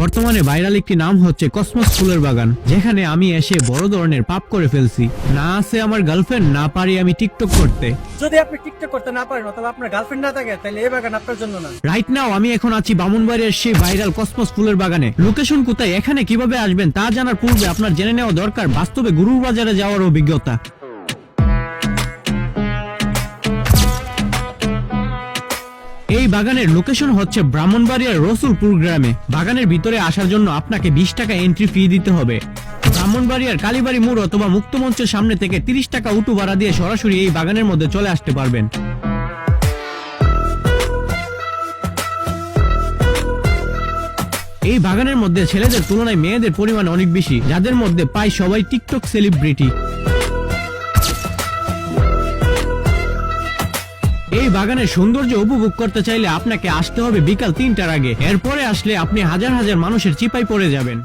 বর্তমানে ভাইরাল একটি নাম হচ্ছে কসমস ফুলের বাগান যেখানে আমি এসে বড় ধরনের পাপ করে ফেলছি। না আছে আমার গার্লফ্রেন্ড না পারি আমি টিকটক করতে। যদি আপনি টিকটক করতে না পারেন অথবা আপনার গার্লফ্রেন্ড না থাকে তাহলে এই বাগান আপনার জন্য না। রাইট নাও আমি এখন আছি বামুনবাড়ির সেই ভাইরাল কসমস ফুলের বাগানে। লোকেশন কোথায় এখানে কীভাবে আসবেন তা জানার পূর্বে আপনার জেনে নেওয়া দরকার বাস্তবে গুরুর বাজারে যাওয়ার অভিজ্ঞতা। বাগানের লোকেশন হচ্ছে ব্রাহ্মণবাড়িয়ার রসুলপুর গ্রামে। বাগানের ভিতরে আসার জন্য আপনাকে বিশ টাকা এন্ট্রি ফি দিতে হবে। ব্রাহ্মণবাড়িয়ার কালীবাড়ি মোড় অথবা মুক্তমঞ্চের সামনে থেকে তিরিশ টাকা উটু ভাড়া দিয়ে সরাসরি এই বাগানের মধ্যে চলে আসতে পারবেন। এই বাগানের মধ্যে ছেলেদের তুলনায় মেয়েদের পরিমাণ অনেক বেশি। যাদের মধ্যে পায় সবাই টিকটক সেলিব্রিটি। এই বাগানের সৌন্দর্য উপভোগ করতে চাইলে আপনাকে আসতে হবে বিকাল তিনটার আগে। এরপরে আসলে আপনি হাজার হাজার মানুষের চিপাই পড়ে যাবেন।